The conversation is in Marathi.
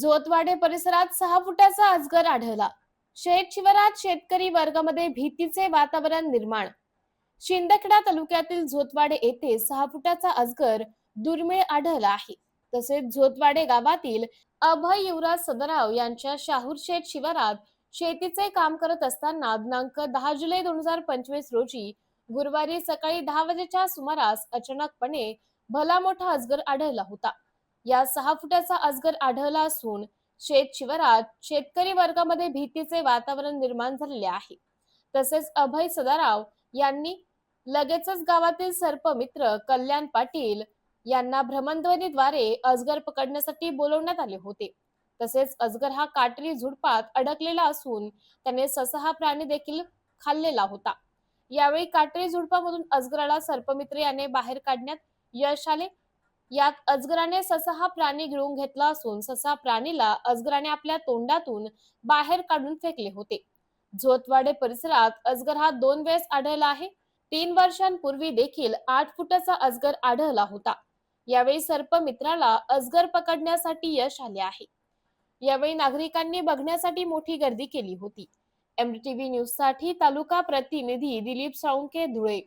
जोतवाडे परिसरात सहा फुटाचा अजगर आढळला. शेत शिवारात शेतकरी वर्गामध्ये भीतीचे वातावरण निर्माण. शिंदखेडा तालुक्यातील झोतवाडे येथे सहा फुटाचा अजगर दुर्मिळ आढळला आहे. तसेच झोतवाडे गावातील अभय युवराज सदराव यांच्या शाहूर शेत शिवारात शेतीचे काम करत असताना दिनांक दहा जुलै दोन हजार पंचवीस रोजी गुरुवारी सकाळी दहा वाजेच्या सुमारास अचानकपणे भला मोठा अजगर आढळला होता. या सहा फुटाचा अजगर आढळला असून शेत शिवारात शेतकरी वर्गामध्ये भीतीचे वातावरण निर्माण झालेले आहे. तसेच अभय सदाराव यांनी लगेचच गावातील सर्पमित्र कल्याण पाटील यांना भ्रमणध्वनीद्वारे अजगर पकडण्यासाठी बोलवण्यात आले होते. तसेच अजगर हा काटरी झुडपात अडकलेला असून त्याने ससा हा प्राणी देखील खाल्लेला होता. यावेळी काटरी झुडपामधून अजगराला सर्पमित्र याने बाहेर काढण्यात यश आले. यात अजगराने ससा हा प्राणी गिळून घेतला असून ससा प्राणीला अजगराने आपल्या तोंडातून बाहेर काढून फेकले होते. झोतवाडे परिसरात अजगर हा दोन वेळेस आढळला आहे. तीन वर्षांपूर्वी देखील आठ फुटाचा अजगर आढळला होता. यावेळी सर्प मित्राला अजगर पकडण्यासाठी यश आले आहे. यावेळी नागरिकांनी बघण्यासाठी मोठी गर्दी केली होती. एमटीव्ही न्यूजसाठी तालुका प्रतिनिधी दिलीप साळुंके धुळे.